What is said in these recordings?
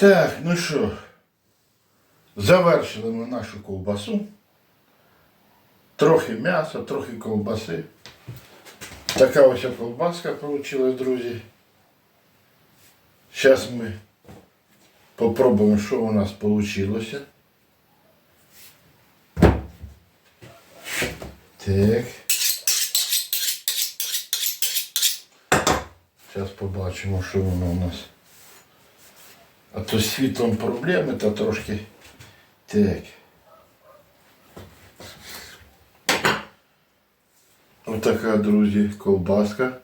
Так, ну що, завершили ми нашу ковбасу. Трохи м'яса, трохи ковбаси. Така ось ковбаска вийшла, друзі. Зараз ми попробуємо, що у нас вийшло. Так. Зараз побачимо, що воно у нас. А то з світлом проблеми, та трошки. Так. Отака, друзі, ковбаска.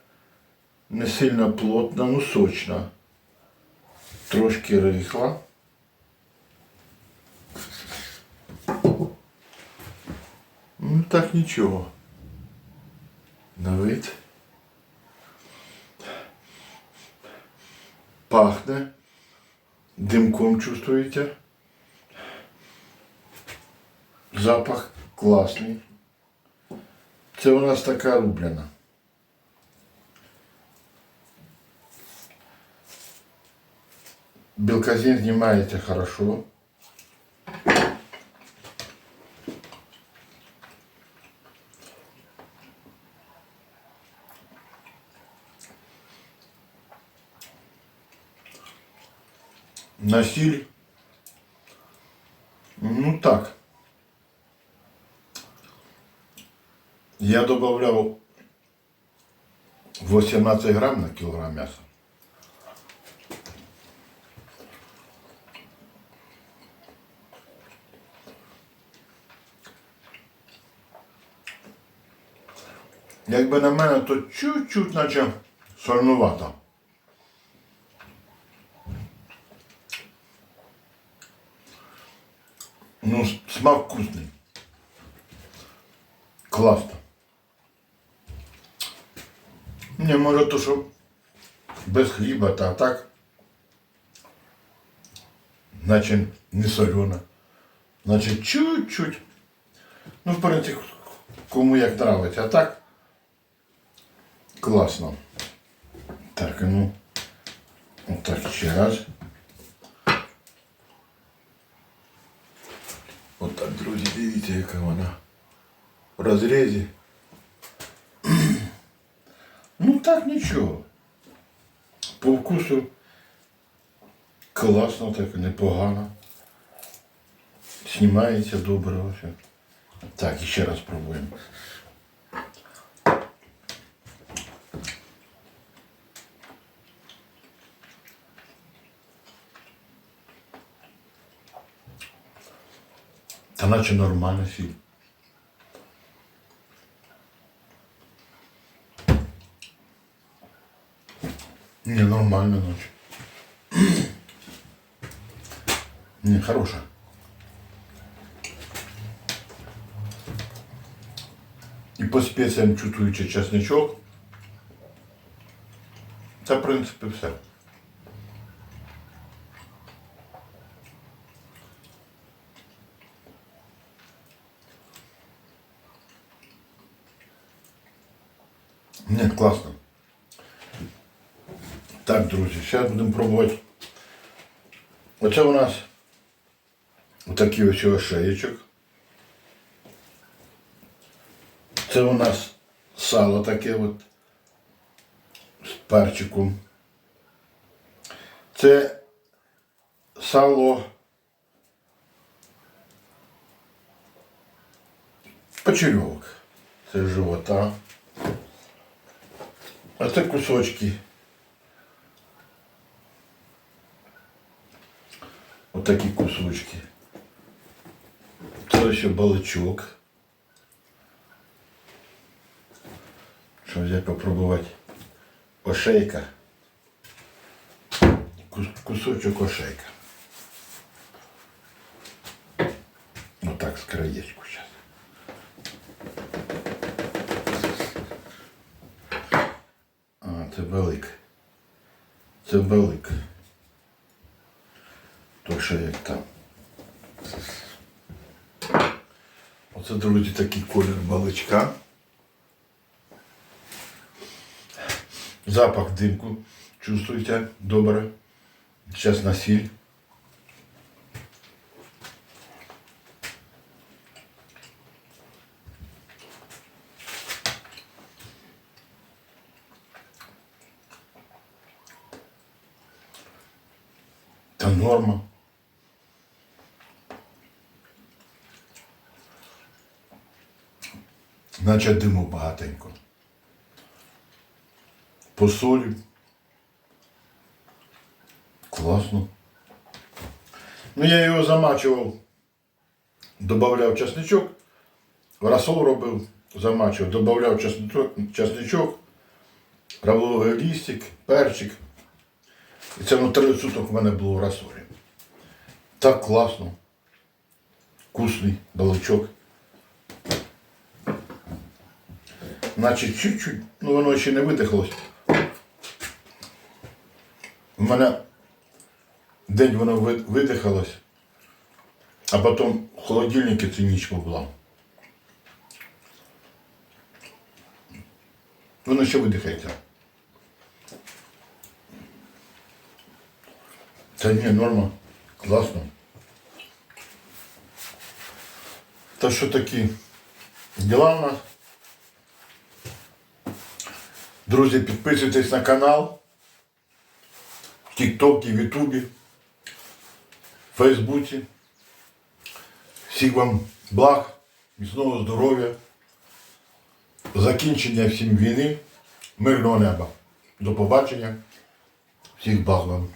Не сильно плотна, ну сочна. Трошки рихла. Ну так нічого. На вид. Пахне. Димком чувствуєте. Запах класний. Це у нас така рублена. Белказин знімається хорошо. На. Ну так. Я добавлял 18 грамм на килограмм мяса. Якби на мене, то чуть-чуть наче сольнувато. Ну, смак вкусный. Класно. Не може то, що без хліба, та так. Наче не солена. Значить, чуть-чуть. Ну, в принципі, кому як нравиться. А так класно. Так, а ну. Отак ще раз. Отак, друзі, дивіться, яка вона в розрізі. Ну так нічого. По вкусу класно, так непогано. Знімається добре. Все. Так, еще ще раз пробуємо. Та наче нормально сіль. Не, нормально ночь. Не, хорошая. І по спеціям чувствуючи чесничок. Це, в принципі, все. Ні, класно. Так, друзі, зараз будемо пробувати. Оце у нас отакий ось ошеєчок. Це у нас сало таке от з перчиком. Це сало почерьовок. Це живота. А це кусочки. Отакі кусочки. Це ще баличок. Що взяти попробувати ошейка. Кус- Кусочок ошейка. Отак з краєчку зараз. А, це велик. Це велик. То що як там. Оце, друзі, такий колір баличка. Запах димку. Чувствуєте? Добре. Зараз на сіль. Та норма. Наче диму багатенько. Посолю. Класно. Ну, я його замачував, додавав часничок, розсол робив, замачував, додавав часничок, часничок, лістик, перчик. І це ну, три суток в мене було в розсолі. Так класно. Вкусний баличок. Значить, чуть-чуть, ну воно ще не видихлось. У мене день воно ви- видихалось, а потім в холодильнику цю ніч побула. Воно ще видихається. Та ні, норма. Класно. Та що такі діла у нас? Друзі, підписуйтесь на канал. В Тіктокі, в Ютубі, в Фейсбуці. Всіх вам благ, міцного здоров'я, закінчення всім війни, мирного неба. До побачення. Всіх благ вам.